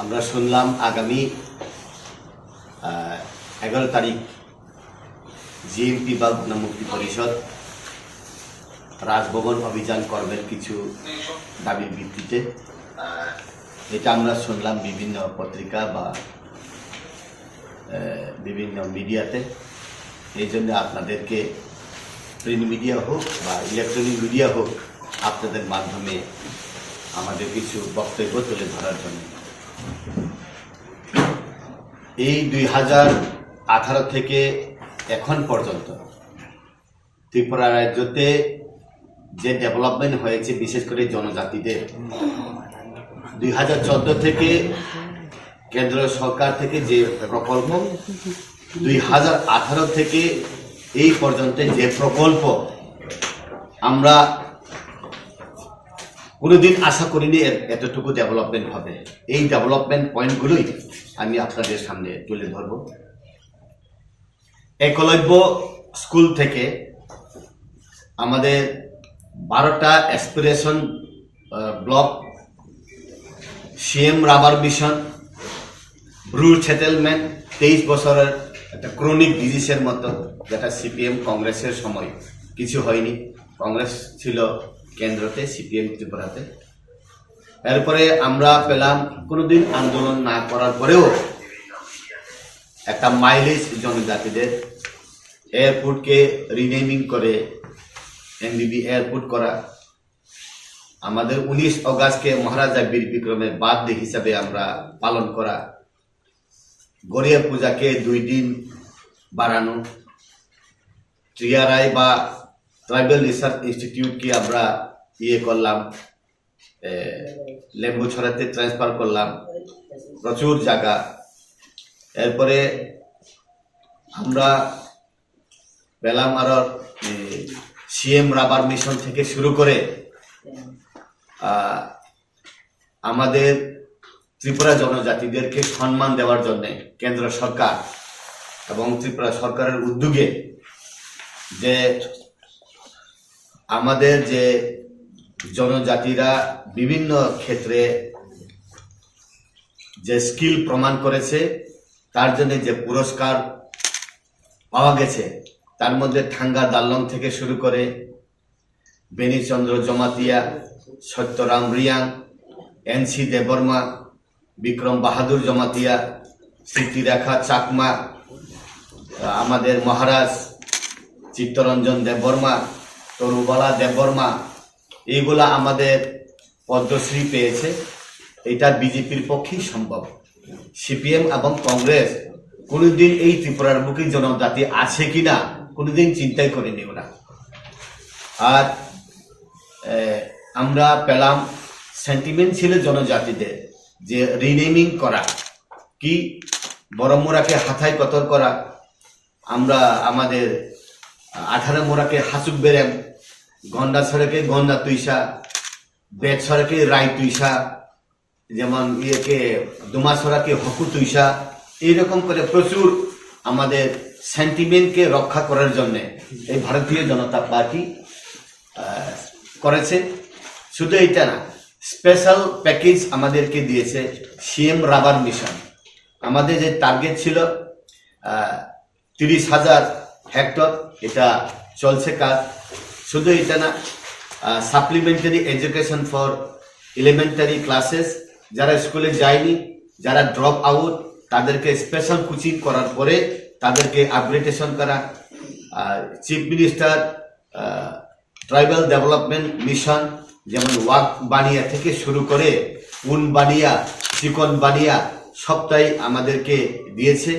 আমরা শুনলাম আগামী এগারো তারিখ জিএমপি বা গণমুক্তি পরিষদ রাজভবন অভিযান করবেন কিছু দাবির ভিত্তিতে। এটা আমরা শুনলাম বিভিন্ন পত্রিকা বা বিভিন্ন মিডিয়াতে। এই জন্য আপনাদেরকে প্রিন্ট মিডিয়া হোক বা ইলেকট্রনিক মিডিয়া হোক, আপনাদের মাধ্যমে আমাদের কিছু বক্তব্য তুলে ধরার জন্য। এই দুই হাজার আঠারো থেকে এখন পর্যন্ত ত্রিপুরা রাজ্যতে যে ডেভেলপমেন্ট হয়েছে, বিশেষ করে জনজাতিদের, দুই হাজার চোদ্দ থেকে কেন্দ্র সরকার থেকে যে প্রকল্প, দুই হাজার আঠারো থেকে এই পর্যন্ত যে প্রকল্প আমরা কোনোদিন আশা করিনি এতটুকু ডেভেলপমেন্ট হবে। এই ডেভেলপমেন্ট পয়েন্টগুলোই আমি আপনাদের সামনে তুলে ধরব। একলব্য স্কুল থেকে আমাদের বারোটা aspiration block CM rubber mission ব্রুর settlement তেইশ বছরের একটা ক্রনিক ডিজিজের মতো, যেটা সিপিএম কংগ্রেসের সময় কিছু হয়নি। কংগ্রেস ছিল কেন্দ্রতে, সিপিএম ত্রিপুরাতে। এরপরে আমরা পেলাম, কোনোদিন আন্দোলন না করার পরেও একটা মাইলেজ জনজাতিদের এয়ারপোর্টকে রিনেমিং করে এনবিবি এয়ারপোর্ট করা। আমাদের উনিশ অগাস্টকে মহারাজা বীর বিক্রমের বার্থডে হিসাবে আমরা পালন করা। গড়িয়া পূজাকে দুই দিন বাড়ানো। টিআরআই বা ট্রাইবাল রিসার্চ ইনস্টিটিউটকে আমরা ইয়ে করলাম লেম্বু ছড়াতে ট্রান্সফার করলাম। প্রচুর জায়গা। এরপরে আমরা পেলাম আরও সিএম রাবার মিশন থেকে শুরু করে আমাদের ত্রিপুরা জনজাতিদেরকে সম্মান দেওয়ার জন্য কেন্দ্র সরকার এবং ত্রিপুরা সরকারের উদ্যোগে যে আমাদের যে জনজাতিরা বিভিন্ন ক্ষেত্রে যে স্কিল প্রমাণ করেছে, তার জন্য যে পুরস্কার পাওয়া গেছে, তার মধ্যে ঠাঙ্গা দাল্লং থেকে শুরু করে বেনিচন্দ্র জমাতিয়া, সত্যরাম রিয়াং এনসি দেববর্মা, বিক্রম বাহাদুর জমাতিয়া, স্মৃতিরেখা চাকমা, আমাদের মহারাজ চিত্তরঞ্জন দেববর্মা, তরুবালা দেববর্মা এইগুলা আমাদের পদ্মশ্রী পেয়েছে। এটা বিজেপির পক্ষেই সম্ভব। সিপিএম এবং কংগ্রেস কোনোদিন এই ত্রিপুরার বুকে জনজাতি আছে কিনা, কোনোদিন চিন্তাই করেনি ওরা আর আমরা পেলাম সেন্টিমেন্ট ছিল জনজাতিদের যে রিনেমিং করা। কি? বড় মোড়াকে হাথায় কতর করা? আমরা আমাদের আঠারো মোড়াকে হাসুক বেরেম গন্ডা ছড়াকে গন্ডা তুইসা? বেদ ছড়াকে রায় তুইসা? যেমন ইয়েকে দুমা দুমাছড়াকে হকু তুইসা? এইরকম করে প্রচুর আমাদের সেন্টিমেন্টকে রক্ষা করার জন্য এই ভারতীয় জনতা পার্টি করেছে। শুধু এটা না স্পেশাল প্যাকেজ আমাদেরকে দিয়েছে সিএম রাবার মিশন আমাদের যে টার্গেট ছিল তিরিশ হাজার হেক্টর এটা চলছে কাজ। শুধু এটা না supplementary education for elementary classes যারা স্কুলে যায়নি, যারা ড্রপ আউট তাদেরকে স্পেশাল কোচিং করার পরে তাদেরকে আপগ্রেডেশন করা chief minister tribal development mission যেমন ওয়াক বানিয়া থেকে শুরু করে উন বানিয়া, চিকন বানিয়া, সবটাই আমাদেরকে দিয়েছে।